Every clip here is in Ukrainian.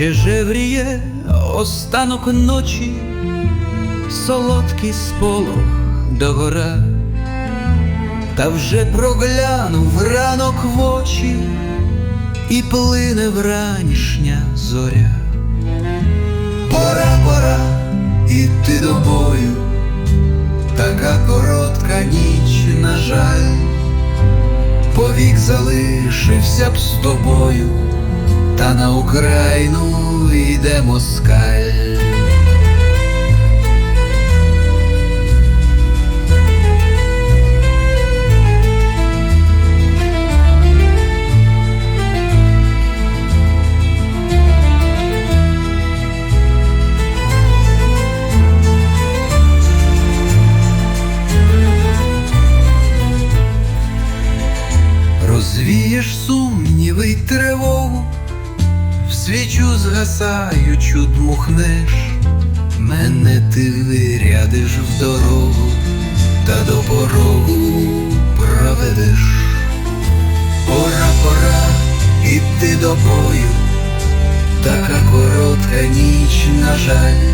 Ще жевріє останок ночі, солодкий сполох догора, та вже проглянув ранок в очі, і плине вранішня зоря. Пора, пора іти до бою, така коротка ніч, на жаль, повік залишився б з тобою, та на Україну йде москаль. Свічу згасаючу дмухнеш, мене ти вирядиш в дорогу, та до порогу проведеш. Пора, пора іти до бою, така коротка ніч, на жаль,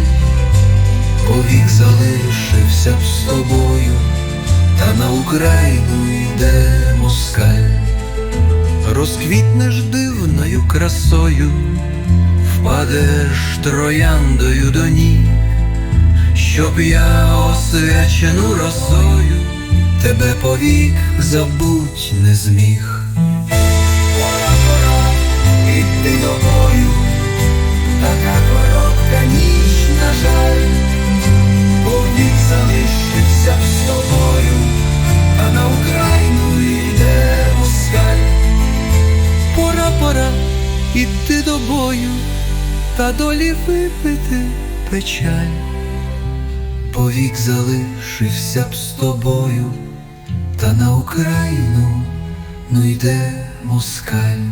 повік залишився б з тобою, красою, впадеш трояндою до ніг, щоб я освячену росою тебе повік забуть не зміг. Пора, іти до бою, така коротка ніч, на жаль, та долі випити печаль. Повік залишився б з тобою, та на Україну ну йде москаль.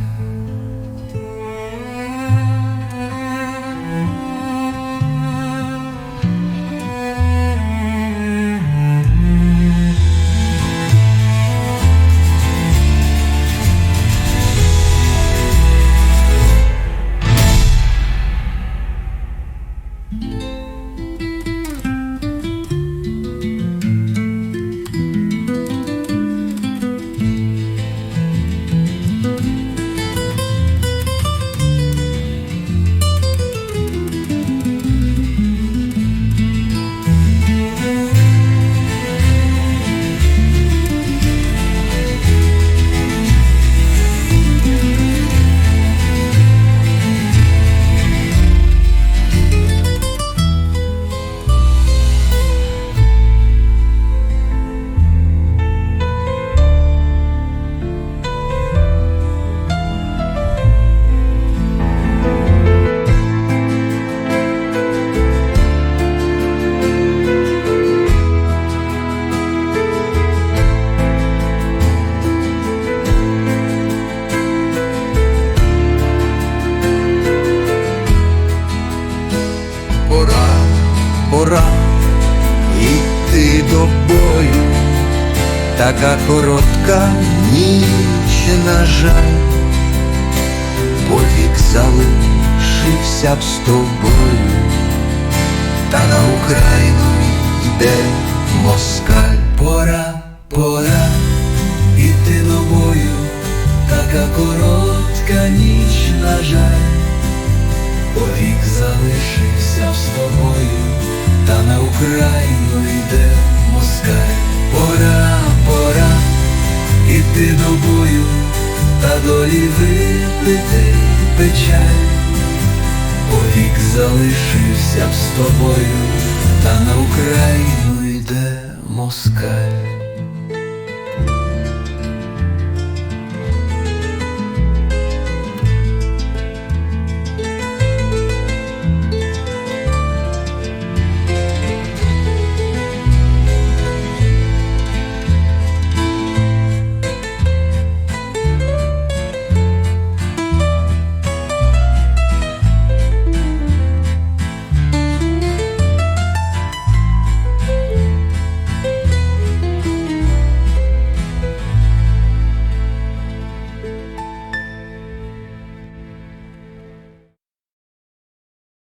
Йти до бою, така коротка ніч, на жаль, повік залишився б з тобою, та на Україну йде москаль. Пора, пора іти до бою, така коротка ніч, на жаль. Повік залишився з тобою, та на Україну йде москаль. Пора, пора іти до бою, та долі випити печаль. Повік залишився б з тобою, та на Україну йде москаль.